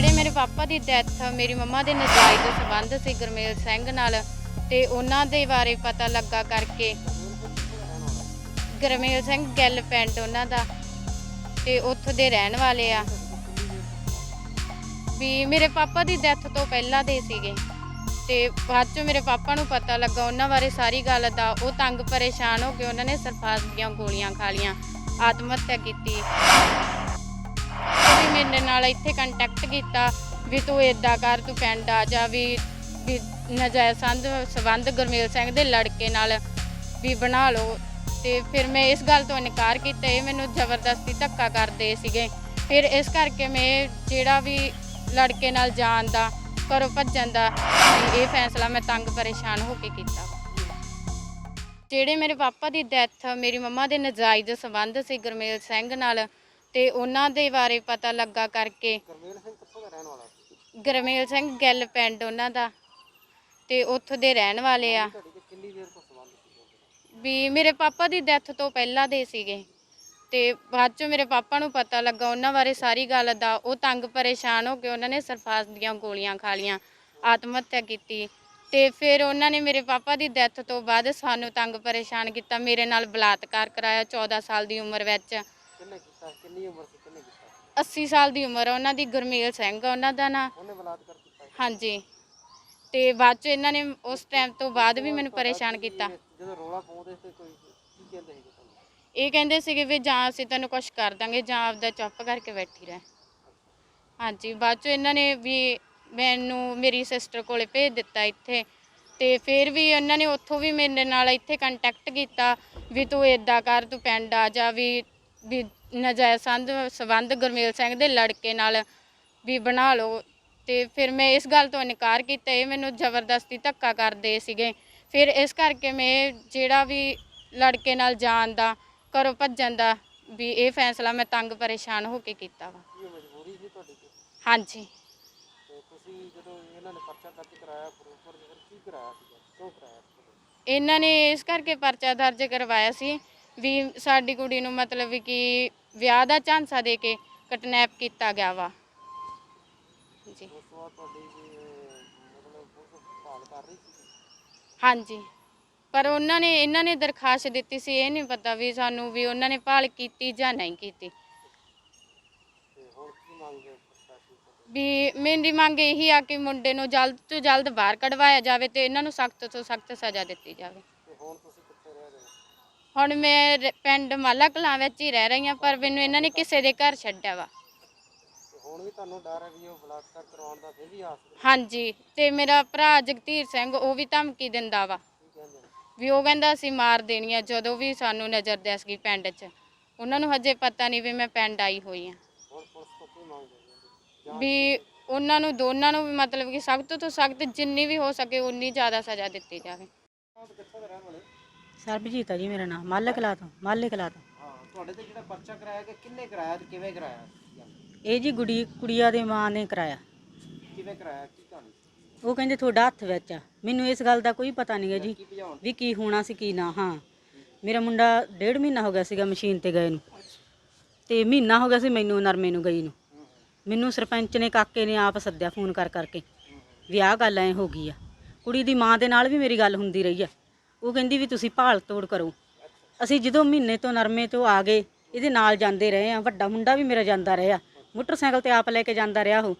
ਜਿਹੜੇ ਮੇਰੇ ਪਾਪਾ ਦੀ ਡੈਥ ਮੇਰੀ ਮੰਮਾ ਦੇ ਨਜਾਇਜ਼ ਸੰਬੰਧ ਸੀ ਗੁਰਮੇਲ ਸਿੰਘ ਨਾਲ, ਤੇ ਉਹਨਾਂ ਦੇ ਬਾਰੇ ਪਤਾ ਲੱਗਾ ਕਰਕੇ ਗੁਰਮੇਲ ਸਿੰਘ ਗਿੱਲ ਪਿੰਡ ਉਹਨਾਂ ਦਾ, ਤੇ ਉੱਥੋਂ ਦੇ ਰਹਿਣ ਵਾਲੇ ਆ। ਵੀ ਮੇਰੇ ਪਾਪਾ ਦੀ ਡੈਥ ਤੋਂ ਪਹਿਲਾਂ ਦੇ ਸੀਗੇ, ਤੇ ਬਾਅਦ ਚ ਮੇਰੇ ਪਾਪਾ ਨੂੰ ਪਤਾ ਲੱਗਾ, ਉਹਨਾਂ ਬਾਰੇ ਸਾਰੀ ਗੱਲ ਦਾ ਉਹ ਤੰਗ ਪਰੇਸ਼ਾਨ ਹੋ ਕੇ ਉਹਨਾਂ ਨੇ ਸਰਫਾਸ ਦੀਆਂ ਗੋਲੀਆਂ ਖਾ ਲੀਆਂ ਆਤਮ ਹੱਤਿਆ ਕੀਤੀ। ਵੀ ਮੇਰੇ ਨਾਲ ਇੱਥੇ ਕੰਟੈਕਟ ਕੀਤਾ ਵੀ ਤੂੰ ਏਦਾਂ ਕਰ, ਤੂੰ ਪਿੰਡ ਆ ਜਾ ਵੀ ਵੀ ਨਜਾਇਜ਼ ਸੰਧ ਸੰਬੰਧ ਗੁਰਮੇਲ ਸਿੰਘ ਦੇ ਲੜਕੇ ਨਾਲ ਵੀ ਬਣਾ ਲਓ। ਤੇ ਫਿਰ ਮੈਂ ਇਸ ਗੱਲ ਤੋਂ ਇਨਕਾਰ ਕੀਤਾ, ਇਹ ਮੈਨੂੰ ਜ਼ਬਰਦਸਤੀ ਧੱਕਾ ਕਰਦੇ ਸੀਗੇ। ਫਿਰ ਇਸ ਕਰਕੇ ਮੈਂ ਜਿਹੜਾ ਵੀ ਲੜਕੇ ਨਾਲ ਜਾਣ ਦਾ, ਘਰੋਂ ਭੱਜਣ ਦਾ, ਇਹ ਫੈਸਲਾ ਮੈਂ ਤੰਗ ਪਰੇਸ਼ਾਨ ਹੋ ਕੇ ਕੀਤਾ। ਜਿਹੜੇ ਮੇਰੇ ਪਾਪਾ ਦੀ ਡੈਥ ਮੇਰੀ ਮੰਮਾ ਦੇ ਨਜਾਇਜ਼ ਸੰਬੰਧ ਸੀ ਗੁਰਮੇਲ ਸਿੰਘ ਨਾਲ ਤੇ ਉਹਨਾਂ ਦੇ ਬਾਰੇ ਪਤਾ ਲੱਗਾ ਕਰਕੇ ਗੁਰਮੇਲ ਸਿੰਘ ਕਿੱਥੋਂ ਦਾ ਰਹਿਣ ਵਾਲਾ ਸੀ? ਗੁਰਮੇਲ ਸਿੰਘ ਗਿੱਲ ਪਿੰਡ ਉਹਨਾਂ ਦਾ ਤੇ ਉੱਥੋਂ ਦੇ ਰਹਿਣ ਵਾਲੇ ਆ। ਤੁਹਾਡੀ ਤੇ ਕਿੰਨੀ ਦੇਰ ਤੋਂ ਸੰਬੰਧ ਸੀ ਉਹਦੇ ਨਾਲ? ਵੀ ਮੇਰੇ ਪਾਪਾ ਦੀ ਡੈਥ ਤੋਂ ਪਹਿਲਾਂ ਦੇ ਸੀਗੇ ਤੇ ਬਾਅਦ ਚ ਮੇਰੇ ਪਾਪਾ ਨੂੰ ਪਤਾ ਲੱਗਾ ਉਹਨਾਂ ਬਾਰੇ ਸਾਰੀ ਗੱਲ ਦਾ ਉਹ ਤੰਗ ਪਰੇਸ਼ਾਨ ਹੋ ਕੇ ਉਹਨਾਂ ਨੇ ਸਰਫਾਸ ਦੀਆਂ ਗੋਲੀਆਂ ਖਾ ਲੀਆਂ ਆਤਮ ਹੱਤਿਆ ਕੀਤੀ। ਤੇ ਫਿਰ ਉਹਨਾਂ ਨੇ ਮੇਰੇ ਪਾਪਾ ਦੀ ਡੈਥ ਤੋਂ ਬਾਅਦ ਸਾਨੂੰ ਤੰਗ ਪਰੇਸ਼ਾਨ ਕੀਤਾ ਮੇਰੇ ਨਾਲ ਬਲਾਤਕਾਰ ਕਰਾਇਆ 14 ਸਾਲ ਦੀ ਉਮਰ ਵਿੱਚ। ਕਿੰਨੇ ਕੀਤਾ ਕਿੰਨੀ ਉਮਰ ਸੀ ਕਿੰਨੇ ਕੀਤਾ 80 ਸਾਲ ਦੀ ਉਮਰ ਆ ਉਹਨਾਂ ਦੀ ਗੁਰਮੇਲ ਸਿੰਘ ਆ ਉਹਨਾਂ ਦਾ ਨਾਂ। ਉਹਨੇ ਬਲਾਤਕਾਰ ਕੀਤਾ ਸੀ? ਹਾਂਜੀ। ਤੇ ਬਾਅਦ ਚ ਇਹਨਾਂ ਨੇ ਉਸ ਟਾਈਮ ਤੋਂ ਬਾਅਦ ਵੀ ਮੈਨੂੰ ਪਰੇਸ਼ਾਨ ਕੀਤਾ। ਜਦੋਂ ਰੋਲਾ ਪਾਉਂਦੇ ਤੇ ਕੋਈ ਕੀ ਕਹਿੰਦੇ ਸੀ ਤੁਹਾਨੂੰ? ਇਹ ਕਹਿੰਦੇ ਸੀਗੇ ਵੀ ਜਾਂ ਅਸੀਂ ਤੈਨੂੰ ਕੁਝ ਕਰ ਦਾਂਗੇ ਜਾਂ ਆਪਦਾ ਚੁੱਪ ਕਰਕੇ ਬੈਠੀ ਰਹਿ। ਹਾਂਜੀ ਬਾਅਦ ਚ ਇਹਨਾਂ ਨੇ ਵੀ ਮੈਨੂੰ ਮੇਰੀ ਸਿਸਟਰ ਕੋਲੇ ਭੇਜ ਦਿੱਤਾ ਇੱਥੇ। ਤੇ ਫਿਰ ਵੀ ਉਹਨਾਂ ਨੇ ਉੱਥੋਂ ਵੀ ਮੇਰੇ ਨਾਲ ਇੱਥੇ ਕੰਟੈਕਟ ਕੀਤਾ ਵੀ ਤੂੰ ਏਦਾਂ ਕਰ ਤੂੰ ਪਿੰਡ ਆ ਜਾ ਵੀ ਵੀ ਨਜਾਇਜ਼ ਸੰਧ ਸੰਬੰਧ ਗੁਰਮੇਲ ਸਿੰਘ ਦੇ ਲੜਕੇ ਨਾਲ ਵੀ ਬਣਾ ਲਓ। ਤੇ ਫਿਰ ਮੈਂ ਇਸ ਗੱਲ ਤੋਂ ਇਨਕਾਰ ਕੀਤਾ ਇਹ ਮੈਨੂੰ ਜ਼ਬਰਦਸਤੀ ਧੱਕਾ ਕਰਦੇ ਸੀਗੇ। ਫਿਰ ਇਸ ਕਰਕੇ ਮੈਂ ਜਿਹੜਾ ਵੀ ਲੜਕੇ ਨਾਲ ਜਾਣ ਦਾ ਘਰੋਂ ਭੱਜਣ ਦਾ ਵੀ ਇਹ ਫੈਸਲਾ ਮੈਂ ਤੰਗ ਪਰੇਸ਼ਾਨ ਹੋ ਕੇ ਕੀਤਾ ਵਾ। ਕੀ ਇਹ ਮਜਬੂਰੀ ਸੀ ਤੁਹਾਡੀ ਤੇ ਹਾਂਜੀ। ਤੇ ਤੁਸੀਂ ਜਦੋਂ ਇਹਨਾਂ ਨੇ ਪਰਚਾ ਦਰਜ ਕਰਾਇਆ ਪ੍ਰੋਪਰ ਫਿਰ ਕੀ ਕਰਾਇਆ ਸੀਗਾ? ਕਿਉਂ ਕਰਾਇਆ ਸੀ? ਤੁਹਾਡੇ? ਇਹਨਾਂ ਨੇ ਇਸ ਕਰਕੇ ਪਰਚਾ ਦਰਜ ਕਰਵਾਇਆ ਸੀ ਵੀ ਸਾਡੀ ਕੁੜੀ ਨੂੰ ਮਤਲਬ ਵੀ ਕਿ ਵਿਆਹ ਦਾ ਝਾਂਸਾ ਦੇ ਕੇ ਕਟਨੈਪ ਕੀਤਾ ਗਿਆ ਵਾ। ਜੀ। ਉਸ ਤੋਂ ਬਾਅਦ ਤੁਹਾਡੀ ਵੀ, ਮਤਲਬ ਪੁਲਿਸ ਭਾਲ ਕਰ ਰਹੀ ਸੀ ਹਾਂਜੀ। ਪਰ ਉਹਨਾਂ ਨੇ ਇਹਨਾਂ ਨੇ ਦਰਖਾਸਤ ਦਿੱਤੀ ਸੀ ਇਹ ਨਹੀਂ ਪਤਾ ਵੀ ਸਾਨੂੰ ਵੀ ਉਹਨਾਂ ਨੇ ਭਾਲ ਕੀਤੀ ਜਾਂ ਨਹੀਂ ਕੀਤੀ। ਤੇ ਹੁਣ ਕੀ ਮੰਗ ਹੈ ਪ੍ਰਸ਼ਾਸਨ ਤੋਂ ਵੀ ਮੇਰੀ ਮੰਗ ਇਹੀ ਆ ਕਿ ਮੁੰਡੇ ਨੂੰ ਜਲਦ ਤੋਂ ਜਲਦ ਬਾਹਰ ਕਢਵਾਇਆ ਜਾਵੇ ਤੇ ਇਹਨਾਂ ਨੂੰ ਸਖਤ ਤੋਂ ਸਖਤ ਸਜ਼ਾ ਦਿੱਤੀ ਜਾਵੇ। ਤੇ ਹੁਣ ਤੁਸੀਂ ਹੁਣ ਮੈਂ ਰ- ਪਿੰਡ ਮਾਲਾ ਕਲਾਂ ਵਿੱਚ ਹੀ ਰਹਿ ਰਹੀ ਹਾਂ ਪਰ ਮੈਨੂੰ ਇਹਨਾਂ ਨੇ ਕਿਸੇ ਦੇ ਘਰ ਛੱਡਿਆ ਵਾ। ਹੁਣ ਵੀ ਤੁਹਾਨੂੰ ਡਰ ਹੈ ਵੀ ਉਹ ਬਲਾਤਕਾਰ ਕਰਾਉਣ ਦਾ ਫਿਰ ਵੀ ਆਸ ਹਾਂਜੀ ਤੇ ਮੇਰਾ ਭਰਾ ਜਗਧੀਰ ਸਿੰਘ ਉਹ ਵੀ ਧਮਕੀ ਦਿੰਦਾ ਵਾ। ਵੀ ਉਹ ਕਹਿੰਦਾ ਅਸੀਂ ਮਾਰ ਦੇਣੀ ਆ ਜਦੋਂ ਵੀ ਸਾਨੂੰ ਨਜ਼ਰ ਦਿਸ ਗਈ ਪਿੰਡ 'ਚ। ਉਹਨਾਂ ਨੂੰ ਹਜੇ ਪਤਾ ਨਹੀਂ ਵੀ ਮੈਂ ਪਿੰਡ ਆਈ ਹੋਈ ਆ। ਹੁਣ ਪੁਲਿਸ ਤੋਂ ਕੀ ਮੰਗ ਹੈ? ਵੀ ਉਹਨਾਂ ਨੂੰ ਦੋਨਾਂ ਨੂੰ ਵੀ ਮਤਲਬ ਕਿ ਸਖਤ ਤੋਂ ਸਖਤ ਜਿੰਨੀ ਵੀ ਹੋ ਸਕੇ ਉਨੀ ਜ਼ਿਆਦਾ ਸਜ਼ਾ ਦਿੱਤੀ ਜਾਵੇ। ਆਪ ਕਿੱਥੋਂ ਦੇ ਰਹਿਣ ਵਾਲੇ? ਸਰਬਜੀਤ ਆ ਜੀ ਮੇਰਾ ਨਾਮ ਮਾਲੇ ਕਲਾ ਤੋਂ ਮਾਲੇ ਕਲਾ ਤੋਂ। ਹਾਂ ਤੁਹਾਡੇ ਤੇ ਜਿਹੜਾ ਪਰਚਾ ਕਰਾਇਆ ਗਿਆ ਕਿੰਨੇ ਕਰਾਇਆ ਤੇ ਕਿਵੇਂ ਕਰਾਇਆ? ਇਹ ਜੀ ਗੁੜੀ ਕੁੜੀਆ ਦੇ ਮਾਂ ਨੇ ਕਰਾਇਆ। ਕਿਵੇਂ ਕਰਾਇਆ? ਕੀ ਕਹਾਣੀ? ਉਹ ਕਹਿੰਦੇ ਤੁਹਾਡਾ ਹੱਥ ਵਿੱਚ ਆ। ਮੈਨੂੰ ਇਸ ਗੱਲ ਦਾ ਕੋਈ ਪਤਾ ਨਹੀਂ ਹੈ ਜੀ ਕੀ ਵੀ ਕੀ ਹੋਣਾ ਸੀ ਕੀ ਨਾ ਹਾਂ। ਮੇਰਾ ਮੁੰਡਾ ਡੇਢ ਮਹੀਨਾ ਹੋ ਗਿਆ ਸੀਗਾ ਮਸ਼ੀਨ ਤੇ ਗਏ ਨੂੰ। ਤੇ ਮਹੀਨਾ ਹੋ ਗਿਆ ਸੀ ਮੈਨੂੰ ਨਰਮੇ ਨੂੰ ਗਈ ਨੂੰ। ਮੈਨੂੰ ਸਰਪੰਚ ਨੇ ਕਾਕੇ ਨੇ ਆਪ ਸੱਦਿਆ ਫੋਨ ਕਰ ਕਰਕੇ ਵੀ ਆਹ ਗੱਲ ਐ ਹੋ ਗਈ ਆ। ਕੁੜੀ ਦੀ ਮਾਂ ਦੇ ਨਾਲ ਵੀ ਮੇਰੀ ਗੱਲ ਹੁੰਦੀ ਰਹੀ ਆ। ਉਹ ਕਹਿੰਦੀ ਵੀ ਤੁਸੀਂ ਭਾਲ ਤੋੜ ਕਰੋ। ਅਸੀਂ ਜਦੋਂ ਮਹੀਨੇ ਤੋਂ ਨਰਮੇ ਤੋਂ ਆ ਗਏ ਇਹਦੇ ਨਾਲ ਜਾਂਦੇ ਰਹੇ ਆ ਵੱਡਾ ਮੁੰਡਾ ਵੀ ਮੇਰਾ ਜਾਂਦਾ ਰਿਹਾ। ਮੋਟਰਸਾਈਕਲ ਤੇ ਆਪ ਲੈ ਕੇ ਜਾਂਦਾ ਰਿਹਾ ਉਹ।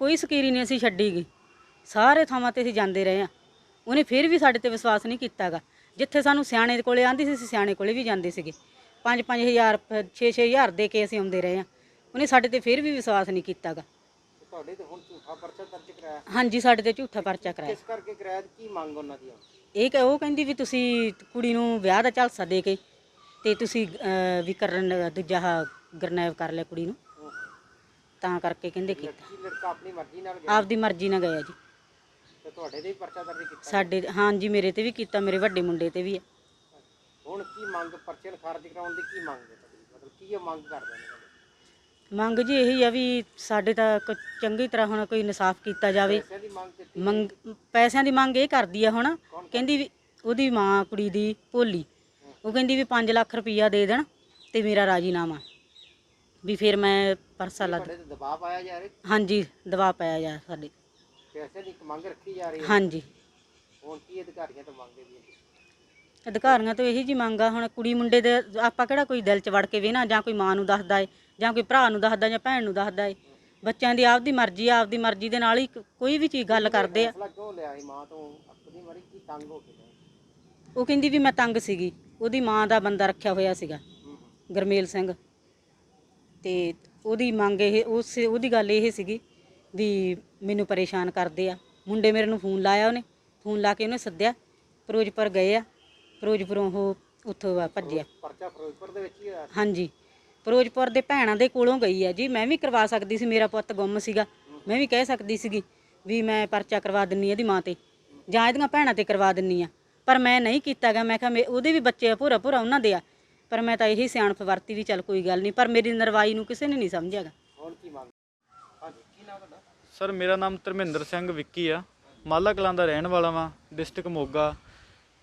ਕੋਈ ਸਕੀਰੀ ਨਹੀਂ ਅਸੀਂ ਛੱਡੀ ਗਈ ਸਾਰੇ ਥਾਵਾਂ ਤੇ ਅਸੀਂ ਜਾਂਦੇ ਰਹੇ ਆ ਉਹਨੇ ਫਿਰ ਵੀ ਸਾਡੇ ਤੇ ਵਿਸ਼ਵਾਸ ਨਹੀਂ ਕੀਤਾਗਾ। ਜਿੱਥੇ ਸਾਨੂੰ ਸਿਆਣੇ ਕੋਲੇ ਆਂਦੀ ਸੀ ਅਸੀਂ ਸਿਆਣੇ ਕੋਲੇ ਵੀ ਜਾਂਦੇ ਸੀਗੇ। 5-5000 6-6000 ਦੇ ਕੇ ਅਸੀਂ ਆਉਂਦੇ ਰਹੇ ਆ ਉਹਨੇ ਸਾਡੇ ਤੇ ਫਿਰ ਵੀ ਵਿਸ਼ਵਾਸ ਨਹੀਂ ਕੀਤਾਗਾ। ਤੁਹਾਡੇ ਤੇ ਹੁਣ ਝੂਠਾ ਪਰਚਾ ਦਰਜ ਕਰਾਇਆ। ਹਾਂਜੀ ਸਾਡੇ ਤੇ ਝੂਠਾ ਪਰਚਾ ਕਰਾਇਆ। ਕਿਸ ਕਰਕੇ ਕਰਾਇਆ ਕੀ ਮੰਗ ਉਹਨਾਂ ਦੀ ਆ? ਇਹ ਕਿ ਉਹ ਕਹਿੰਦੀ ਵੀ ਤੁਸੀਂ ਕੁੜੀ ਨੂੰ ਵਿਆਹ ਦਾ ਝਾਲਸਾ ਦੇ ਕੇ ਤੇ ਤੁਸੀਂ ਅਹ, ਵੀ ਕਰਨ ਦੂਜਾ ਆਹ ਗਰਨੈਵ ਕਰ ਲਿਆ ਕੁੜੀ ਨੂੰ। ਤਾਂ ਕਰਕੇ ਕਹਿੰਦੇ ਕੀਤਾ। ਕੀ ਲੜਕਾ ਆਪਣੀ ਮਰਜ਼ੀ ਨਾਲ ਗਿਆ। ਆਪਦੀ ਮਰਜ਼ੀ ਨਾਲ ਗਿਆ ਜੀ। ਤੇ ਤੁਹਾਡੇ ਤੇ ਵੀ ਪਰਚਾ ਦਰਜ ਕੀਤਾ। ਸਾਡੇ ਹਾਂਜੀ ਮੇਰੇ ਤੇ ਵੀ ਕੀਤਾ ਮੇਰੇ ਵੱਡੇ ਮੁੰਡੇ ਤੇ ਵੀ ਹੈ। ਹੁਣ ਕੀ ਮੰਗ ਪਰਚੇ ਨੂੰ ਖਾਰਜ ਕਰਾਉਣ ਦੀ ਕੀ ਮੰਗ ਹੈ ਤੁਹਾਡੀ? ਮਤਲਬ ਕੀ ਇਹ ਮੰਗ ਕਰਦੇ ਨੇ? ਮੰਗ ਜੀ ਇਹੀ ਆ ਵੀ ਸਾਡੇ ਤਾਂ ਕੁ- ਚੰਗੀ ਤਰ੍ਹਾਂ ਹੁਣ ਕੋਈ ਇਨਸਾਫ ਕੀਤਾ ਜਾਵੇ। ਪੈਸਿਆਂ ਦੀ ਮੰਗ ਪੈਸਿਆਂ ਦੀ ਮੰਗ ਇਹ ਕਰਦੀ ਆ ਹੁਣ ਕਹਿੰਦੀ ਵੀ ਉਹਦੀ ਮਾਂ ਕੁੜੀ ਦੀ ਭੋਲੀ ਉਹ ਕਹਿੰਦੀ ਵੀ 5 ਲੱਖ ਰੁਪਈਆ ਦੇ ਦੇਣ ਤੇ ਮੇਰਾ ਰਾਜੀਨਾਮਾ। ਵੀ ਫਿਰ ਮੈਂ ਪਰਸਾ ਲੱਦ ਤੁਹਾਡੇ ਤੇ ਦਬਾਅ ਪਾਇਆ ਜਾ ਰਿਹਾ। ਹਾਂਜੀ ਦਵਾ ਪਾਇਆ ਜਾ ਸਾਡੇ। ਪੈਸੇ ਦੀ ਇੱਕ ਮੰਗ ਰੱਖੀ ਜਾ ਰਹੀ ਹੈ। ਹਾਂਜੀ। ਹੁਣ ਕੀ ਅਧਿਕਾਰੀਆਂ ਤੋਂ ਮੰਗਦੇ ਵੀ ਹੈ? ਅਧਿਕਾਰੀਆਂ ਤੋਂ ਇਹੀ ਜੀ ਮੰਗ ਆ ਹੁਣ ਕੁੜੀ ਮੁੰਡੇ ਦੇ ਆਪਾਂ ਕਿਹੜਾ ਕੋਈ ਦਿਲ 'ਚ ਵੜ ਕੇ ਵੇਨਾ ਜਾਂ ਕੋਈ ਮਾਂ ਨੂੰ ਦੱਸਦਾ ਏ ਜਾਂ ਕੋਈ ਭਰਾ ਨੂੰ ਦੱਸਦਾ ਜਾਂ ਭੈਣ ਨੂੰ ਦੱਸਦਾ ਏ। ਬੱਚਿਆਂ ਦੀ ਆਪਦੀ ਮਰਜ਼ੀ ਆ ਆਪਦੀ ਮਰਜ਼ੀ ਦੇ ਨਾਲ ਹੀ ਕ- ਕੋਈ ਵੀ ਚੀਜ਼ ਗੱਲ ਕਰਦੇ ਆ। ਫੈਸਲਾ ਕਿਉਂ ਲਿਆ ਸੀ ਮਾਂ ਤੋਂ? ਆਪਣੀ ਮਰੀ ਕੀ ਤੰਗ ਹੋ ਕੇ ਲਿਆ? ਉਹ ਕਹਿੰਦੀ ਵੀ ਮੈਂ ਤੰਗ ਸੀਗੀ। ਉਹਦੀ ਮਾਂ ਦਾ ਬੰਦਾ ਰੱਖਿਆ ਹੋਇਆ ਸੀਗਾ ਹੂੰ ਹੂੰ। ਗਰਮੇਲ ਸਿੰਘ। ਤੇ ਉਹਦੀ ਮੰਗ ਇਹ ਉਸ ਉਹਦੀ ਗੱਲ ਇਹ ਸੀਗੀ ਵੀ ਮੈਨੂੰ ਪਰੇਸ਼ਾਨ ਕਰਦੇ ਆ। ਮੁੰਡੇ ਮੇਰੇ ਨੂੰ ਫੋਨ ਲਾਇਆ ਉਹਨੇ ਫੋਨ ਲਾ ਕੇ ਉਹਨੇ ਸੱਦਿਆ। ਫਿਰੋਜ਼ਪੁਰ ਗਏ ਆ। ਫਿਰੋਜ਼ਪੁਰੋਂ ਉਹ ਉੱਥੋਂ ਭੱਜਿਆ। ਪਰਚਾ ਫਿਰੋਜ਼ਪੁਰ ਦੇ ਵਿੱਚ ਹੀ ਹੋਇਆ ਹਾਂਜੀ। ਫਿਰੋਜ਼ਪੁਰ ਦੇ ਭੈਣਾਂ ਦੇ ਕੋਲੋਂ ਗਈ ਆ ਜੀ। ਮੈਂ ਵੀ ਕਰਵਾ ਸਕਦੀ ਸੀ ਮੇਰਾ ਪੁੱਤ ਗੁੰਮ ਸੀਗਾ। ਮੈਂ ਵੀ ਕਹਿ ਸਕਦੀ ਸੀਗੀ ਵੀ ਮੈਂ ਪਰਚਾ ਕਰਵਾ ਦਿੰਨੀ ਇਹਦੀ ਮਾਂ ਤੇ। ਜਾਂ ਇਹਦੀਆਂ ਭੈਣਾਂ ਤੇ ਕਰਵਾ ਦਿੰਨੀ ਆ। ਪਰ ਮੈਂ ਨਹੀਂ ਕੀਤਾਗਾ ਮੈਂ ਕਿਹਾ ਮੇ- ਉਹਦੇ ਵੀ ਬੱਚੇ ਆ ਭੂਰਾ ਭੂਰਾ ਉਹਨਾਂ ਦੇ ਆ। ਪਰ ਮੈਂ ਤਾਂ ਇਹੀ ਸਿਆਣਪ ਵਰਤੀ ਵੀ ਚੱਲ ਕੋਈ ਗੱਲ ਨਹੀਂ। ਪਰ ਮੇਰੀ ਨਰਵਾਈ ਨੂੰ ਕਿਸੇ ਨੇ ਨਹੀਂ ਸਮਝਿਆਗਾ ਸਰ ਮੇਰਾ ਨਾਮ ਧਰਮਿੰਦਰ ਸਿੰਘ ਵਿੱਕੀ ਆ। ਮਾਲਾ ਕਲਾਂ ਦਾ ਰਹਿਣ ਵਾਲਾ ਵਾਂ ਡਿਸਟ੍ਰਿਕਟ ਮੋਗਾ।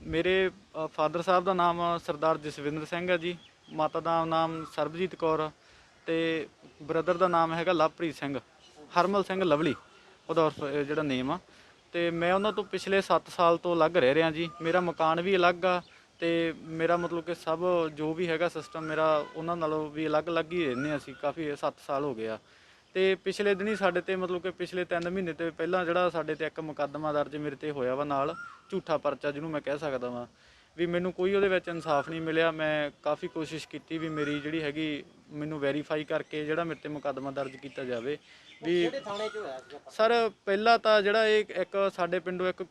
ਮੇਰੇ ਫਾਦਰ ਸਾਹਿਬ ਦਾ ਨਾਮ ਸਰਦਾਰ ਜਸਵਿੰਦਰ ਸਿੰਘ ਹੈ ਜੀ। ਮਾਤਾ ਦਾ ਨਾਮ ਸਰਬਜੀਤ ਕੌਰ ਤੇ ਬ੍ਰਦਰ ਦਾ ਨਾਮ ਹੈਗਾ ਲਵਪ੍ਰੀਤ ਸਿੰਘ ਹਰਮਲ ਸਿੰਘ ਲਵਲੀ ਉਹਦਾ ਉਰਫ, ਅਹ, ਜਿਹੜਾ ਨੇਮ ਆ। ਤੇ ਮੈਂ ਉਹਨਾਂ ਤੋਂ ਪਿਛਲੇ 7 ਸਾਲ ਤੋਂ ਅਲੱਗ ਰਹਿ ਰਿਹਾ ਜੀ। ਮੇਰਾ ਮਕਾਨ ਵੀ ਅਲੱਗ ਆ ਤੇ ਮੇਰਾ ਮਤਲਬ ਕਿ ਸਭ ਜੋ ਵੀ ਹੈਗਾ ਸਿਸਟਮ ਮੇਰਾ ਉਹਨਾਂ ਨਾਲੋਂ ਵੀ ਅਲੱਗ-ਅਲੱਗ ਹੀ ਰਹਿੰਦੇ ਹਾਂ ਅਸੀਂ ਕਾਫੀ 7 ਸਾਲ ਹੋ ਗਏ ਆ। ਤੇ ਪਿਛਲੇ ਦਿਨੀ ਸਾਡੇ ਤੇ ਮਤਲਬ ਕਿ ਪਿਛਲੇ 3 ਮਹੀਨੇ ਤੇ ਪਹਿਲਾਂ ਜਿਹੜਾ ਸਾਡੇ ਤੇ ਇੱਕ ਮੁਕੱਦਮਾ ਦਰਜ ਮੇਰੇ ਤੇ ਹੋਇਆ ਵਾ ਨਾਲ ਝੂਠਾ ਪਰਚਾ ਜਿਹਨੂੰ ਮੈਂ ਕਹਿ ਸਕਦਾ ਵਾਂ। ਵੀ ਮੈਨੂੰ ਕੋਈ ਉਹਦੇ ਵਿੱਚ ਇਨਸਾਫ ਨਹੀਂ ਮਿਲਿਆ। ਮੈਂ ਕਾਫੀ ਕੋਸ਼ਿਸ਼ ਕੀਤੀ ਵੀ ਮੇਰੀ ਜਿਹੜੀ ਹੈਗੀ ਮੈਨੂੰ ਵੈਰੀਫਾਈ ਕਰਕੇ ਜਿਹੜਾ ਮੇਰੇ ਤੇ ਮੁਕੱਦਮਾ ਦਰਜ ਕੀਤਾ ਜਾਵੇ। ਵੀ ਸਰ ਪਹਿਲਾਂ ਤਾਂ ਜਿਹੜਾ ਇਹ ਇੱਕ ਸਾਡੇ ਪਿੰਡੋਂ ਇੱਕ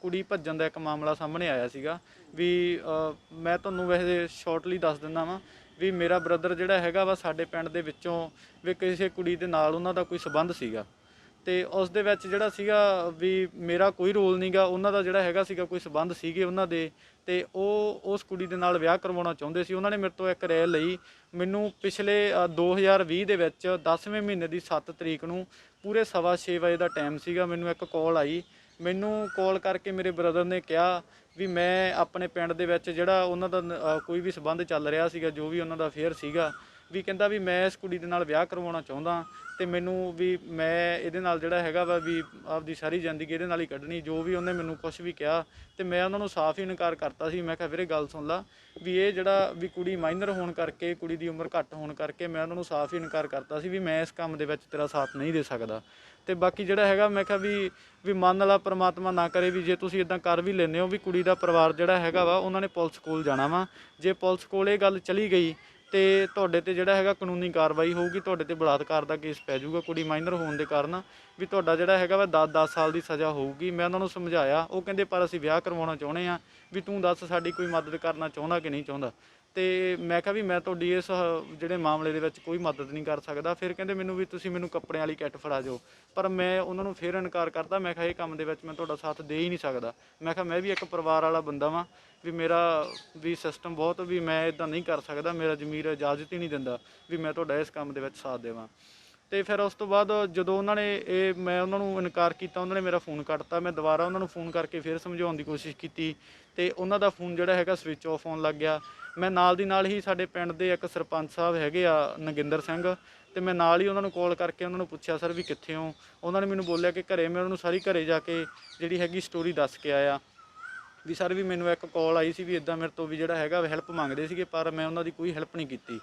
ਕੁੜੀ ਭੱਜਣ ਦਾ ਇੱਕ ਮਾਮਲਾ ਸਾਹਮਣੇ ਆਇਆ ਸੀਗਾ। ਵੀ ਮੈਂ ਤੁਹਾਨੂੰ ਵੈਸੇ ਸ਼ਾਰਟਲੀ ਦੱਸ ਦਿੰਦਾ ਵਾਂ ਵੀ ਮੇਰਾ ਬ੍ਰਦਰ ਜਿਹੜਾ ਹੈਗਾ ਵਾ ਸਾਡੇ ਪਿੰਡ ਦੇ ਵਿੱਚੋਂ ਵੀ ਕਿਸੇ ਕੁੜੀ ਦੇ ਨਾਲ ਉਹਨਾਂ ਦਾ ਕੋਈ ਸਬੰਧ ਸੀਗਾ। ਤੇ ਉਸ ਦੇ ਵਿੱਚ ਜਿਹੜਾ ਸੀਗਾ ਵੀ ਮੇਰਾ ਕੋਈ ਰੋਲ ਨਹੀਂਗਾ ਉਹਨਾਂ ਦਾ ਜਿਹੜਾ ਹੈਗਾ ਸੀਗਾ ਕੋਈ ਸਬੰਧ ਸੀਗੇ ਉਹਨਾਂ ਦੇ। ਤੇ ਉਹ ਉਸ ਕੁੜੀ ਦੇ ਨਾਲ ਵਿਆਹ ਕਰਵਾਉਣਾ ਚਾਹੁੰਦੇ ਸੀ। ਉਹਨਾਂ ਨੇ ਮੇਰੇ ਤੋਂ ਇੱਕ ਰਾਇ ਲਈ। ਮੈਨੂੰ ਪਿਛਲੇ ਅ, 2020 ਦੇ ਵਿੱਚ 10ਵੇਂ ਮਹੀਨੇ ਦੀ 7 ਤਰੀਕ ਨੂੰ ਪੂਰੇ ਸਵਾ ਛੇ ਵਜੇ ਦਾ ਟਾਈਮ ਸੀਗਾ ਮੈਨੂੰ ਇੱਕ ਕਾਲ ਆਈ। ਮੈਨੂੰ ਕਾਲ ਕਰਕੇ ਮੇਰੇ ਬ੍ਰਦਰ ਨੇ ਕਿਹਾ ਵੀ ਮੈਂ ਆਪਣੇ ਪਿੰਡ ਦੇ ਵਿੱਚ ਜਿਹੜਾ ਉਹਨਾਂ ਦਾ ਕੋਈ ਵੀ ਸਬੰਧ ਚੱਲ ਰਿਹਾ ਸੀਗਾ ਜੋ ਵੀ ਉਹਨਾਂ ਦਾ ਅਫੇਅਰ ਸੀਗਾ ਵੀ ਕਹਿੰਦਾ ਵੀ ਮੈਂ ਇਸ ਕੁੜੀ ਦੇ ਨਾਲ ਵਿਆਹ ਕਰਵਾਉਣਾ ਚਾਹੁੰਦਾ ਤੇ ਮੈਨੂੰ ਵੀ ਮੈਂ ਇਹਦੇ ਨਾਲ ਜਿਹੜਾ ਹੈਗਾ ਵਾ ਵੀ ਆਪਦੀ ਸਾਰੀ ਜ਼ਿੰਦਗੀ ਇਹਦੇ ਨਾਲ ਹੀ ਕੱਢਣੀ, ਜੋ ਵੀ ਉਹਨੇ ਮੈਨੂੰ ਕੁਝ ਵੀ ਕਿਹਾ ਤੇ ਮੈਂ ਉਹਨਾਂ ਨੂੰ ਸਾਫ਼ ਹੀ ਇਨਕਾਰ ਕਰਤਾ ਸੀ। ਮੈਂ ਕਿਹਾ, ਵੀਰੇ ਗੱਲ ਸੁਣ ਲਾ, ਵੀ ਇਹ ਜਿਹੜਾ ਵੀ ਕੁੜੀ ਮਾਈਨਰ ਹੋਣ ਕਰਕੇ, ਕੁੜੀ ਦੀ ਉਮਰ ਘੱਟ ਹੋਣ ਕਰਕੇ ਮੈਂ ਉਹਨਾਂ ਨੂੰ ਸਾਫ਼ ਹੀ ਇਨਕਾਰ ਕਰਤਾ ਸੀ ਵੀ ਮੈਂ ਇਸ ਕੰਮ ਦੇ ਵਿੱਚ ਤੇਰਾ ਸਾਥ ਨਹੀਂ ਦੇ ਸਕਦਾ। ਤੇ ਬਾਕੀ ਜਿਹੜਾ ਹੈਗਾ, ਮੈਂ ਕਿਹਾ ਵੀ ਵੀ ਮੰਨ ਲਾ ਪ੍ਰਮਾਤਮਾ ਨਾ ਕਰੇ ਵੀ ਜੇ ਤੁਸੀਂ ਇਦਾਂ ਕਰ ਵੀ ਲੈਂਦੇ ਹੋ ਵੀ ਕੁੜੀ ਦਾ ਪਰਿਵਾਰ ਜਿਹੜਾ ਹੈਗਾ ਵਾ, ਉਹਨਾਂ ਨੇ ਪੁਲਿਸ ਕੋਲ ਜਾਣਾ ਵਾ। ਜੇ ਪੁਲਿਸ ਕੋਲ ਇਹ ਗੱਲ ਚਲੀ ਗਈ ਤੇ ਤੁਹਾਡੇ ਤੇ ਜਿਹੜਾ ਹੈਗਾ ਕਾਨੂੰਨੀ ਕਾਰਵਾਈ ਹੋਊਗੀ, ਤੁਹਾਡੇ ਤੇ ਬਲਾਤਕਾਰ ਦਾ ਕੇਸ ਪੈ ਜਾਊਗਾ ਕੁੜੀ ਮਾਈਨਰ ਹੋਣ ਦੇ ਕਾਰਨ, ਵੀ ਤੁਹਾਡਾ ਜਿਹੜਾ ਹੈਗਾ ਵਾ 10 10 ਸਾਲ ਦੀ ਸਜ਼ਾ ਹੋਊਗੀ। ਮੈਂ ਉਹਨਾਂ ਨੂੰ ਸਮਝਾਇਆ, ਉਹ ਕਹਿੰਦੇ ਪਰ ਅਸੀਂ ਵਿਆਹ ਕਰਵਾਉਣਾ ਚਾਹੁੰਦੇ ਆ ਵੀ ਤੂੰ ਦੱਸ ਸਾਡੀ ਕੋਈ ਮਦਦ ਕਰਨਾ ਚਾਹੁੰਦਾ ਕਿ ਨਹੀਂ ਚਾਹੁੰਦਾ। ਤੇ ਮੈਂ ਕਿਹਾ ਵੀ ਮੈਂ ਤੁਹਾਡੀ ਇਸ ਜਿਹੜੇ ਮਾਮਲੇ ਦੇ ਵਿੱਚ ਕੋਈ ਮਦਦ ਨਹੀਂ ਕਰ ਸਕਦਾ। ਫਿਰ ਕਹਿੰਦੇ ਮੈਨੂੰ ਵੀ ਤੁਸੀਂ ਮੈਨੂੰ ਕੱਪੜਿਆਂ ਵਾਲੀ ਕਿੱਟ ਫੜਾ ਜਾਓ ਪਰ ਮੈਂ ਉਹਨਾਂ ਨੂੰ ਫਿਰ ਇਨਕਾਰ ਕਰਦਾ ਮੈਂ ਕਿਹਾ ਇਹ ਕੰਮ ਦੇ ਵਿੱਚ ਮੈਂ ਤੁਹਾਡਾ ਸਾਥ ਦੇ ਹੀ ਨਹੀਂ ਸਕਦਾ। ਮੈਂ ਕਿਹਾ ਮੈਂ ਵੀ ਇੱਕ ਪਰਿਵਾਰ ਵਾਲਾ ਬੰਦਾ ਵਾਂ। ਵੀ ਮੇਰਾ ਵੀ ਸਿਸਟਮ ਬਹੁਤ ਵੀ ਮੈਂ ਇਦਾਂ ਨਹੀਂ ਕਰ ਸਕਦਾ। ਮੇਰਾ ਜ਼ਮੀਰ ਇਜਾਜ਼ਤ ਹੀ ਨਹੀਂ ਦਿੰਦਾ। ਵੀ ਮੈਂ ਤੁਹਾਡਾ ਇਸ ਕੰਮ ਦੇ ਵਿੱਚ ਸਾਥ ਦੇਵਾਂ। ਤੇ ਫਿਰ ਉਸ ਤੋਂ ਬਾਅਦ ਜਦੋਂ ਉਹਨਾਂ ਨੇ ਇਹ ਮੈਂ ਉਹਨਾਂ ਨੂੰ ਇਨਕਾਰ ਕੀਤਾ, ਉਹਨਾਂ ਨੇ ਮੇਰਾ ਫੋਨ ਕੱਟਤਾ। ਮੈਂ ਦੁਬਾਰਾ ਉਹਨਾਂ ਨੂੰ ਫੋਨ ਕਰਕੇ ਫਿਰ ਸਮਝਾਉਣ ਦੀ ਕੋਸ਼ਿਸ਼ ਕੀਤੀ ਤੇ ਉਹਨਾਂ ਦਾ ਫੋਨ ਜਿਹੜਾ ਹੈਗਾ ਸਵਿਚ ਆਫ ਹੋਣ ਲੱਗ ਗਿਆ। ਮੈਂ ਨਾਲ ਦੀ ਨਾਲ ਹੀ ਸਾਡੇ ਪਿੰਡ ਦੇ ਇੱਕ ਸਰਪੰਚ ਸਾਹਿਬ ਹੈਗੇ ਆ, ਨਗਿੰਦਰ ਸਿੰਘ, ਤੇ ਮੈਂ ਨਾਲ ਹੀ ਉਹਨਾਂ ਨੂੰ ਕਾਲ ਕਰਕੇ ਉਹਨਾਂ ਨੂੰ ਪੁੱਛਿਆ, ਸਰ, ਵੀ ਕਿੱਥੇ ਹੋ? ਉਹਨਾਂ ਨੇ ਮੈਨੂੰ ਬੋਲਿਆ ਕਿ ਘਰੇ, ਮੈਂ ਉਹਨਾਂ ਨੂੰ ਸਾਰੀ ਘਰੇ ਜਾ ਕੇ ਜਿਹੜੀ ਹੈਗੀ ਸਟੋਰੀ ਦੱਸ ਕੇ ਆਇਆ। ਵੀ ਸਰ, ਵੀ ਮੈਨੂੰ ਇੱਕ ਕਾਲ ਆਈ ਸੀ ਵੀ ਇਦਾਂ ਮੇਰੇ ਤੋਂ ਵੀ ਜਿਹੜਾ ਹੈਗਾ ਹੈਲਪ ਮੰਗਦੇ ਸੀਗੇ, ਪਰ ਮੈਂ ਉਹਨਾਂ ਦੀ ਕੋਈ ਹੈਲਪ ਨਹੀਂ ਕੀਤੀ।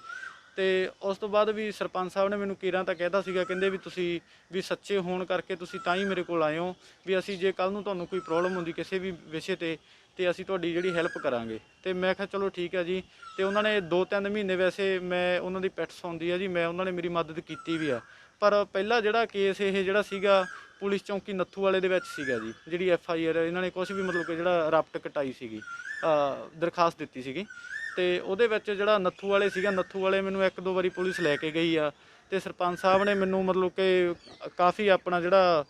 ਤੇ ਉਸ ਤੋਂ ਬਾਅਦ ਵੀ ਸਰਪੰਚ ਸਾਹਿਬ ਨੇ ਮੈਨੂੰ ਕੀਰਾਂ ਤਾਂ ਕਹਿਦਾ ਸੀਗਾ, ਕਹਿੰਦੇ ਵੀ ਤੁਸੀਂ ਵੀ ਸੱਚੇ ਹੋਣ ਕਰਕੇ ਤੁਸੀਂ ਤਾਂ ਹੀ ਮੇਰੇ ਕੋਲ ਆਏ ਹੋ ਵੀ ਅਸੀਂ ਜੇ ਕੱਲ ਨੂੰ ਤੁਹਾਨੂੰ ਕੋਈ ਪ੍ਰੋਬਲਮ ਹੁੰਦੀ ਕਿਸੇ ਵੀ ਵਿਸ਼ੇ ਤੇ ਤੇ ਅਸੀਂ ਤੁਹਾਡੀ ਜਿਹੜੀ ਹੈਲਪ ਕਰਾਂਗੇ। ਤੇ ਮੈਂ ਕਿਹਾ ਚਲੋ ਠੀਕ ਹੈ ਜੀ। ਤੇ ਉਹਨਾਂ ਨੇ 2-3 ਮਹੀਨੇ ਵੈਸੇ ਮੈਂ ਉਹਨਾਂ ਦੀ ਪੈਟ ਸੌਂਦੀ ਆ ਜੀ, ਮੈਂ ਉਹਨਾਂ ਨੇ ਮੇਰੀ ਮਦਦ ਕੀਤੀ ਵੀ ਆ। ਪਰ ਪਹਿਲਾ ਜਿਹੜਾ ਕੇਸ ਇਹ ਜਿਹੜਾ ਸੀਗਾ, ਪੁਲਿਸ ਚੌਂਕੀ ਨੱਥੂ ਵਾਲੇ ਦੇ ਵਿੱਚ ਸੀਗਾ ਜੀ, ਜਿਹੜੀ ਐਫ ਆਈ ਆਰ ਇਹਨਾਂ ਨੇ ਕੁਝ ਵੀ ਮਤਲਬ ਕਿ ਜਿਹੜਾ ਰਾਪਟ ਕਟਾਈ ਸੀਗੀ ਦਰਖਾਸਤ ਦਿੱਤੀ ਸੀਗੀ। ਤੇ ਉਹਦੇ ਵਿੱਚ ਜਿਹੜਾ ਨੱਥੂ ਵਾਲੇ ਸੀਗਾ, ਨੱਥੂ ਵਾਲੇ ਮੈਨੂੰ ਇੱਕ ਦੋ ਵਾਰੀ ਪੁਲਿਸ ਲੈ ਕੇ ਗਈ ਆ ਤੇ ਸਰਪੰਚ ਸਾਹਿਬ ਨੇ ਮੈਨੂੰ ਮਤਲਬ ਕਿ ਕਾਫੀ ਆਪਣਾ ਜਿਹੜਾ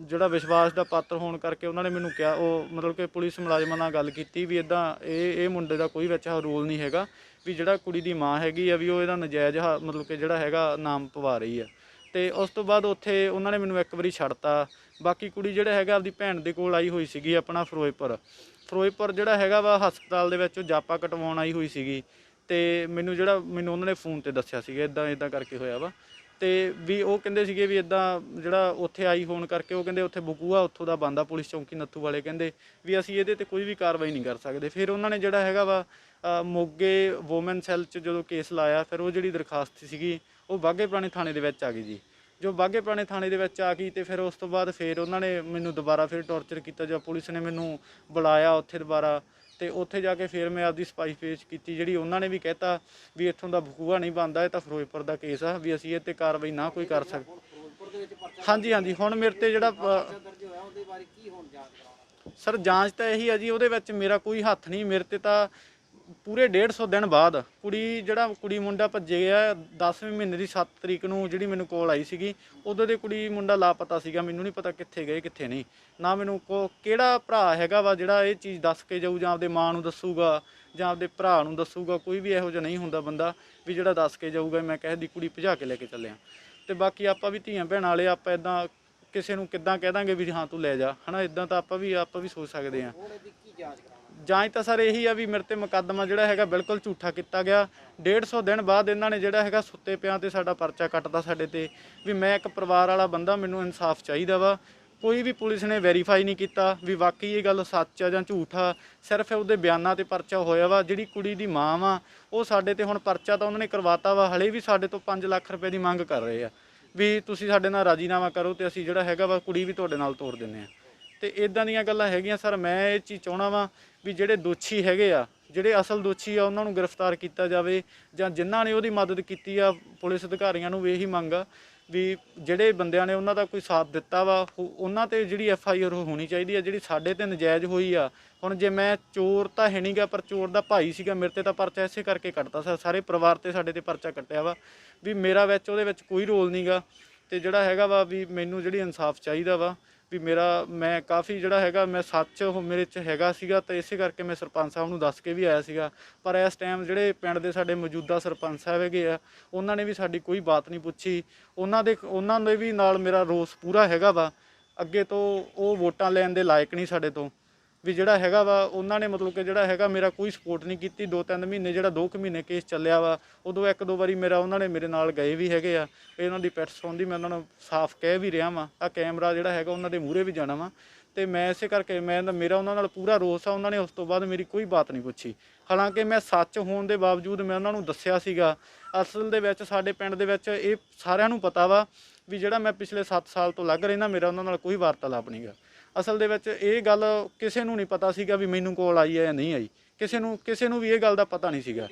ਜਿਹੜਾ ਵਿਸ਼ਵਾਸ ਦਾ ਪਾਤਰ ਹੋਣ ਕਰਕੇ ਉਹਨਾਂ ਨੇ ਮੈਨੂੰ ਕਿਹਾ, ਉਹ ਮਤਲਬ ਕਿ ਪੁਲਿਸ ਮੁਲਾਜ਼ਮਾਂ ਨਾਲ ਗੱਲ ਕੀਤੀ ਵੀ ਇਦਾਂ ਇਹ ਇਹ ਮੁੰਡੇ ਦਾ ਕੋਈ ਵਿੱਚ ਰੋਲ ਨਹੀਂ ਹੈਗਾ ਵੀ ਜਿਹੜਾ ਕੁੜੀ ਦੀ ਮਾਂ ਹੈਗੀ ਆ ਵੀ ਉਹ ਇਹਦਾ ਨਜਾਇਜ਼ ਮਤਲਬ ਕਿ ਜਿਹੜਾ ਹੈਗਾ ਨਾਮ ਪਵਾ ਰਹੀ ਆ। ਤੇ ਉਸ ਤੋਂ ਬਾਅਦ ਉੱਥੇ ਉਹਨਾਂ ਨੇ ਮੈਨੂੰ ਇੱਕ ਵਾਰੀ ਛੱਡਤਾ। ਬਾਕੀ ਕੁੜੀ ਜਿਹੜਾ ਹੈਗਾ ਆਪਦੀ ਭੈਣ ਦੇ ਕੋਲ ਆਈ ਹੋਈ ਸੀਗੀ ਆਪਣਾ ਫਿਰੋਜ਼ਪੁਰ। ਫਿਰੋਜ਼ਪੁਰ ਜਿਹੜਾ ਹੈਗਾ ਵਾ, ਹਸਪਤਾਲ ਦੇ ਵਿੱਚ ਉਹ ਜਾਪਾ ਕਟਵਾਉਣ ਆਈ ਹੋਈ ਸੀਗੀ। ਤੇ ਮੈਨੂੰ ਜਿਹੜਾ, ਮੈਨੂੰ ਉਹਨਾਂ ਨੇ ਫੋਨ ਤੇ ਦੱਸਿਆ ਸੀਗਾ ਇਦਾਂ ਇਦਾਂ ਕਰਕੇ ਹੋਇਆ ਵਾ। ਤੇ ਵੀ ਉਹ ਕਹਿੰਦੇ ਸੀਗੇ ਵੀ ਇਦਾਂ ਜਿਹੜਾ ਉੱਥੇ ਆਈ ਹੋਣ ਕਰਕੇ, ਉਹ ਕਹਿੰਦੇ ਉੱਥੇ ਬਕੂਆ, ਉੱਥੋਂ ਦਾ ਬੰਦਾ ਪੁਲਿਸ ਚੌਂਕੀ ਨੱਥੂ ਵਾਲੇ ਕਹਿੰਦੇ ਵੀ ਅਸੀਂ ਇਹਦੇ ਤੇ ਕੋਈ ਵੀ ਕਾਰਵਾਈ ਨਹੀਂ ਕਰ ਸਕਦੇ। ਫਿਰ ਉਹਨਾਂ ਨੇ ਜਿਹੜਾ ਹੈਗਾ ਵਾ ਮੋਗੇ ਵੂਮਨ ਸੈੱਲ 'ਚ ਜਦੋਂ ਕੇਸ ਲਾਇਆ, ਫਿਰ ਉਹ ਜਿਹੜੀ ਦਰਖਾਸਤ ਸੀਗੀ, ਉਹ ਬਾਘੇ ਪੁਰਾਣੇ ਥਾਣੇ ਦੇ ਵਿੱਚ ਆ ਗਈ ਜੀ। ਜੋ ਬਾਘੇ ਪੁਰਾਣੇ ਥਾਣੇ ਦੇ ਵਿੱਚ ਆ ਗਈ ਤੇ ਫਿਰ ਉਸ ਤੋਂ ਬਾਅਦ ਫਿਰ ਉਹਨਾਂ ਨੇ ਮੈਨੂੰ ਦੁਬਾਰਾ ਫਿਰ ਟੌਰਚਰ ਕੀਤਾ ਜਾਂ ਪੁਲਿਸ ਨੇ ਮੈਨੂੰ ਬੁਲਾਇਆ ਉੱਥੇ ਦੁਬਾਰਾ ਤੇ ਉੱਥੇ ਜਾ ਕੇ ਫਿਰ ਮੈਂ ਆਪਦੀ ਸਪਾਈ ਪੇਸ਼ ਕੀਤੀ ਜਿਹੜੀ ਉਹਨਾਂ ਨੇ ਵੀ ਕਹਿਤਾ ਵੀ ਇੱਥੋਂ ਦਾ ਬਕੂਆ ਨਹੀਂ ਬਣਦਾ ਇਹ ਤਾਂ ਫਿਰੋਜ਼ਪੁਰ ਦਾ ਕੇਸ ਆ ਵੀ ਅਸੀਂ ਇਹ ਤੇ ਕਾਰਵਾਈ ਨਾ ਕੋਈ ਕਰ ਸਕਦੇ ਹਾਂਜੀ ਹਾਂਜੀ ਹੁਣ ਮੇਰੇ ਤੇ ਜਿਹੜਾ ਸਰ ਜਾਂਚ ਤਾਂ ਇਹੀ ਆ ਜੀ ਉਹਦੇ ਵਿੱਚ ਮੇਰਾ ਕੋਈ ਹੱਥ ਨਹੀਂ ਮੇਰੇ ਤੇ ਤਾਂ ਪੂਰੇ 150 ਦਿਨ ਬਾਅਦ ਕੁੜੀ ਜਿਹੜਾ ਕੁੜੀ ਮੁੰਡਾ ਭੱਜੇ ਗਿਆ 10ਵੇਂ ਮਹੀਨੇ ਦੀ 7 ਤਰੀਕ ਨੂੰ ਜਿਹੜੀ ਮੈਨੂੰ ਕੋਲ ਆਈ ਸੀਗੀ ਉਦੋਂ ਦੇ ਕੁੜੀ ਮੁੰਡਾ ਲਾਪਤਾ ਸੀਗਾ, ਮੈਨੂੰ ਨਹੀਂ ਪਤਾ ਕਿੱਥੇ ਗਏ, ਕਿੱਥੇ ਨਹੀਂ। ਨਾ ਮੈਨੂੰ ਕੋ ਕਿਹੜਾ ਭਰਾ ਹੈਗਾ ਵਾ ਜਿਹੜਾ ਇਹ ਚੀਜ਼ ਦੱਸ ਕੇ ਜਾਊ ਜਾਂ ਆਪਦੇ ਮਾਂ ਨੂੰ ਦੱਸੂਗਾ ਜਾਂ ਆਪਦੇ ਭਰਾ ਨੂੰ ਦੱਸੂਗਾ, ਕੋਈ ਵੀ ਇਹੋ ਜਿਹਾ ਨਹੀਂ ਹੁੰਦਾ ਬੰਦਾ ਵੀ ਜਿਹੜਾ ਦੱਸ ਕੇ ਜਾਊਗਾ, ਮੈਂ ਕਹਿ ਦੀ ਕੁੜੀ ਭਜਾ ਕੇ ਲੈ ਕੇ ਚੱਲਿਆ। ਤੇ ਬਾਕੀ ਆਪਾਂ ਵੀ ਧੀਆਂ ਭੈਣਾਂ ਵਾਲੇ ਆਪਾਂ ਇਦਾਂ ਕਿਸੇ ਨੂੰ ਕਿੱਦਾਂ ਕਹਿ ਦਾਂਗੇ ਵੀ ਹਾਂ ਤੂੰ ਲੈ ਜਾ, ਹਨਾ ਇਦਾਂ ਤਾਂ ਆਪਾਂ ਵੀ ਆਪਾਂ ਵੀ ਸੋਚ ਸਕਦੇ ਹਾਂ। ਜਾਂਚ ਤਾਂ ਸਰ ਇਹੀ ਆ ਵੀ ਮੇਰੇ ਤੇ ਮੁਕੱਦਮਾ ਜਿਹੜਾ ਹੈਗਾ ਬਿਲਕੁਲ ਝੂਠਾ ਕੀਤਾ ਗਿਆ। 150 ਦਿਨ ਬਾਅਦ ਇਹਨਾਂ ਨੇ ਜਿਹੜਾ ਹੈਗਾ ਸੁੱਤੇ ਪਿਆਂ ਤੇ ਸਾਡਾ ਪਰਚਾ ਕੱਟਦਾ ਸਾਡੇ ਤੇ ਵੀ ਮੈਂ ਇੱਕ ਪਰਿਵਾਰ ਵਾਲਾ ਬੰਦਾ, ਮੈਨੂੰ ਇਨਸਾਫ ਚਾਹੀਦਾ ਵਾ। ਕੋਈ ਵੀ ਪੁਲਿਸ ਨੇ ਵੈਰੀਫਾਈ ਨਹੀਂ ਕੀਤਾ ਵੀ ਵਾਕਈ ਇਹ ਗੱਲ ਸੱਚ ਆ ਜਾਂ ਝੂਠ ਆ। ਸਿਰਫ ਉਹਦੇ ਬਿਆਨਾਂ ਤੇ ਪਰਚਾ ਹੋਇਆ ਵਾ, ਜਿਹੜੀ ਕੁੜੀ ਦੀ ਮਾਂ ਵਾ, ਉਹ ਸਾਡੇ ਤੇ ਹੁਣ ਪਰਚਾ ਤਾਂ ਉਹਨਾਂ ਨੇ ਕਰਵਾਤਾ ਵਾ, ਹਲੇ ਵੀ ਸਾਡੇ ਤੋਂ 5 ਲੱਖ ਰੁਪਏ ਦੀ ਮੰਗ ਕਰ ਰਹੇ ਆ। ਵੀ ਤੁਸੀਂ ਸਾਡੇ ਨਾਲ ਰਾਜੀਨਾਮਾ ਕਰੋ ਤੇ ਅਸੀਂ ਜਿਹੜਾ ਹੈਗਾ ਵਾ ਕੁੜੀ ਵੀ ਤੁਹਾਡੇ ਨਾਲ ਤੋਰ ਦਿੰਨੇ ਆ। ਤੇ ਇਦਾਂ ਦੀਆਂ ਗੱਲਾਂ ਹੈਗੀਆਂ, ਸਰ, ਮੈਂ ਇਹ ਚੀਜ਼ ਚਾਹਣਾ ਵਾਂ ਵੀ ਜਿਹੜੇ ਦੋਸ਼ੀ ਹੈਗੇ ਆ, ਜਿਹੜੇ ਅਸਲ ਦੋਸ਼ੀ ਆ, ਉਹਨਾਂ ਨੂੰ ਗ੍ਰਿਫਤਾਰ ਕੀਤਾ ਜਾਵੇ ਜਾਂ ਜਿਨ੍ਹਾਂ ਨੇ ਉਹਦੀ ਮਦਦ ਕੀਤੀ ਆ, ਪੁਲਿਸ ਅਧਿਕਾਰੀਆਂ ਨੂੰ ਵੀ ਇਹੀ ਮੰਗ ਆ ਵੀ ਜਿਹੜੇ ਬੰਦਿਆਂ ਨੇ ਉਹਨਾਂ ਦਾ ਕੋਈ ਸਾਥ ਦਿੱਤਾ ਵਾ ਉਹਨਾਂ ਤੇ ਜਿਹੜੀ ਐਫ ਆਈ ਆਰ ਹੋਣੀ ਚਾਹੀਦੀ ਆ, ਜਿਹੜੀ ਸਾਡੇ ਤੇ ਨਜਾਇਜ਼ ਹੋਈ ਆ। ਹੁਣ ਜੇ ਮੈਂ ਚੋਰ ਤਾਂ ਹੈ ਨਹੀਂਗਾ ਪਰ ਚੋਰ ਦਾ ਭਾਈ ਸੀਗਾ ਮੇਰੇ ਤੇ ਤਾਂ ਪਰਚਾ ਇਸੇ ਕਰਕੇ ਕੱਟਦਾ ਸਰ। ਸਾਰੇ ਪਰਿਵਾਰ ਤੇ ਸਾਡੇ ਤੇ ਪਰਚਾ ਕੱਟਿਆ ਵਾ ਵੀ ਮੇਰਾ ਵਿੱਚ, ਉਹਦੇ ਵਿੱਚ ਕੋਈ ਰੋਲ ਨਹੀਂਗਾ ਤੇ ਜਿਹੜਾ ਹੈਗਾ ਵਾ ਵੀ ਮੈਨੂੰ ਜਿਹੜੀ ਇਨਸਾਫ ਚਾਹੀਦਾ ਵਾ ਵੀ ਮੇਰਾ, ਮੈਂ ਕਾਫੀ ਜਿਹੜਾ ਹੈਗਾ, ਮੈਂ ਸੱਚ ਉਹ ਮੇਰੇ 'ਚ ਹੈਗਾ ਸੀਗਾ ਤੇ ਇਸੇ ਕਰਕੇ ਮੈਂ ਸਰਪੰਚ ਸਾਹਿਬ ਨੂੰ ਦੱਸ ਕੇ ਵੀ ਆਇਆ ਸੀਗਾ। ਪਰ ਇਸ ਟਾਈਮ ਜਿਹੜੇ ਪਿੰਡ ਦੇ ਸਾਡੇ ਮੌਜੂਦਾ ਸਰਪੰਚ ਸਾਹਿਬ ਹੈਗੇ ਆ, ਉਹਨਾਂ ਨੇ ਵੀ ਸਾਡੀ ਕੋਈ ਬਾਤ ਨਹੀਂ ਪੁੱਛੀ। ਉਹਨਾਂ ਦੇ ਉਹਨਾਂ ਦੇ ਵੀ ਨਾਲ ਮੇਰਾ ਰੋਸ ਪੂਰਾ ਹੈਗਾ ਵਾ। ਅੱਗੇ ਤੋਂ ਉਹ ਵੋਟਾਂ ਲੈਣ ਦੇ ਲਾਇਕ ਨਹੀਂ ਸਾਡੇ ਤੋਂ। ਵੀ ਜਿਹੜਾ ਹੈਗਾ ਵਾ, ਉਹਨਾਂ ਨੇ ਮਤਲਬ ਕਿ ਜਿਹੜਾ ਹੈਗਾ ਮੇਰਾ ਕੋਈ ਸਪੋਰਟ ਨਹੀਂ ਕੀਤੀ। ਦੋ ਤਿੰਨ ਮਹੀਨੇ ਜਿਹੜਾ, ਦੋ ਕੁ ਮਹੀਨੇ ਕੇਸ ਚੱਲਿਆ ਵਾ, ਉਦੋਂ ਇੱਕ ਦੋ ਵਾਰੀ ਮੇਰਾ ਉਹਨਾਂ ਨੇ ਮੇਰੇ ਨਾਲ ਗਏ ਵੀ ਹੈਗੇ ਆ। ਇਹਨਾਂ ਦੀ ਪੈਟ ਸੁਣਦੀ ਮੈਂ ਉਹਨਾਂ ਨੂੰ ਸਾਫ਼ ਕਹਿ ਵੀ ਰਿਹਾ ਵਾਂ। ਆ ਕੈਮਰਾ ਜਿਹੜਾ ਹੈਗਾ, ਉਹਨਾਂ ਦੇ ਮੂਹਰੇ ਵੀ ਜਾਣਾ ਵਾ। ਤੇ ਮੈਂ ਇਸੇ ਕਰਕੇ, ਮੈਂ ਮੇਰਾ ਉਹਨਾਂ ਨਾਲ ਪੂਰਾ ਰੋਸ ਆ, ਉਹਨਾਂ ਨੇ ਉਸ ਤੋਂ ਬਾਅਦ ਮੇਰੀ ਕੋਈ ਬਾਤ ਨਹੀਂ ਪੁੱਛੀ। ਹਾਲਾਂਕਿ ਮੈਂ ਸੱਚ ਹੋਣ ਦੇ ਬਾਵਜੂਦ ਮੈਂ ਉਹਨਾਂ ਨੂੰ ਦੱਸਿਆ ਸੀਗਾ। ਅਸਲ ਦੇ ਵਿੱਚ ਸਾਡੇ ਪਿੰਡ ਦੇ ਵਿੱਚ ਇਹ ਸਾਰਿਆਂ ਨੂੰ ਪਤਾ ਵਾ ਵੀ ਜਿਹੜਾ ਮੈਂ ਪਿਛਲੇ 7 ਸਾਲ ਤੋਂ ਲੱਗ ਰਹਿਣਾ ਮੇਰਾ ਉਹਨਾਂ ਨਾਲ ਕੋਈ ਵਾਰਤਾਲਾਪ ਨਹੀਂਗਾ ਅਸਲ ਦੇ ਵਿੱਚ ਇਹ ਗੱਲ ਕਿਸੇ ਨੂੰ ਨਹੀਂ ਪਤਾ ਸੀਗਾ ਵੀ ਮੈਨੂੰ ਕੋਲ ਆਈ ਹੈ ਜਾਂ ਨਹੀਂ ਆਈ। ਕਿਸੇ ਨੂੰ ਕਿਸੇ ਨੂੰ ਵੀ ਇਹ ਗੱਲ ਦਾ ਪਤਾ ਨਹੀਂ ਸੀਗਾ।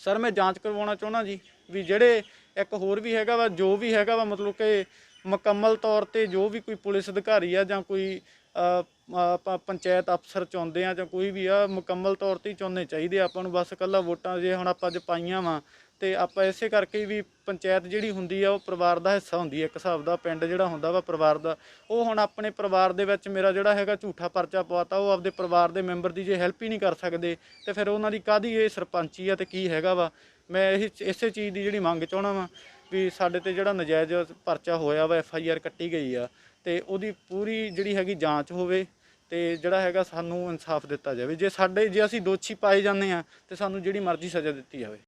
ਸਰ, ਮੈਂ ਜਾਂਚ ਕਰਵਾਉਣਾ ਚਾਹੁੰਦਾ ਜੀ ਵੀ ਜਿਹੜੇ ਇੱਕ ਹੋਰ ਵੀ ਹੈਗਾ ਵਾ, ਜੋ ਵੀ ਹੈਗਾ ਵਾ, ਮਤਲਬ ਕਿ ਮੁਕੰਮਲ ਤੌਰ ਤੇ ਜੋ ਵੀ ਕੋਈ ਪੁਲਿਸ ਅਧਿਕਾਰੀ ਆ ਜਾਂ ਕੋਈ ਪੰਚਾਇਤ ਅਫਸਰ ਚਾਹੁੰਦੇ ਆ ਜਾਂ ਕੋਈ ਵੀ ਆ, ਮੁਕੰਮਲ ਤੌਰ ਤੇ ਹੀ ਚਾਹੁੰਦੇ ਚਾਹੀਦੇ ਆ ਆਪਾਂ ਨੂੰ। ਬਸ ਇਕੱਲਾ ਵੋਟਾਂ ਜੇ ਹੁਣ ਆਪਾਂ ਅੱਜ ਪਾਈਆਂ ਵਾ ਤੇ ਆਪਾਂ ਇਸੇ ਕਰਕੇ ਵੀ ਪੰਚਾਇਤ ਜਿਹੜੀ ਹੁੰਦੀ ਆ, ਉਹ ਪਰਿਵਾਰ ਦਾ ਹਿੱਸਾ ਹੁੰਦੀ ਹੈ ਇੱਕ ਹਿਸਾਬ ਦਾ ਪਿੰਡ ਜਿਹੜਾ ਹੁੰਦਾ ਵਾ ਪਰਿਵਾਰ ਦਾ, ਉਹ ਹੁਣ ਆਪਣੇ ਪਰਿਵਾਰ ਦੇ ਵਿੱਚ ਮੇਰਾ ਜਿਹੜਾ ਹੈਗਾ ਝੂਠਾ ਪਰਚਾ ਪਵਾਤਾ, ਉਹ ਆਪਦੇ ਪਰਿਵਾਰ ਦੇ ਮੈਂਬਰ ਦੀ ਜੇ ਹੈਲਪ ਹੀ ਨਹੀਂ ਕਰ ਸਕਦੇ, ਤੇ ਫਿਰ ਉਹਨਾਂ ਦੀ ਕਾਦੀ ਇਹ ਸਰਪੰਚੀ ਆ ਤੇ ਕੀ ਹੈਗਾ ਵਾ? ਮੈਂ ਇਹ ਇਸੇ ਚੀਜ਼ ਦੀ ਜਿਹੜੀ ਮੰਗ ਚਾਹਣਾ ਵਾ ਵੀ ਸਾਡੇ ਤੇ ਜਿਹੜਾ ਨਜਾਇਜ਼ ਪਰਚਾ ਹੋਇਆ ਵਾ, ਐਫ ਆਈ ਆਰ ਕੱਟੀ ਗਈ ਆ, ਤੇ ਉਹਦੀ ਪੂਰੀ ਜਿਹੜੀ ਹੈਗੀ ਜਾਂਚ ਹੋਵੇ ਤੇ ਜਿਹੜਾ ਹੈਗਾ ਸਾਨੂੰ ਇਨਸਾਫ ਦਿੱਤਾ ਜਾਵੇ। ਜੇ ਸਾਡੇ, ਜੇ ਅਸੀਂ ਦੋਸ਼ੀ ਪਾਏ ਜਾਂਦੇ ਆ, ਤੇ ਸਾਨੂੰ ਜਿਹੜੀ ਮਰਜ਼ੀ ਸਜ਼ਾ ਦਿੱਤੀ ਜਾਵੇ।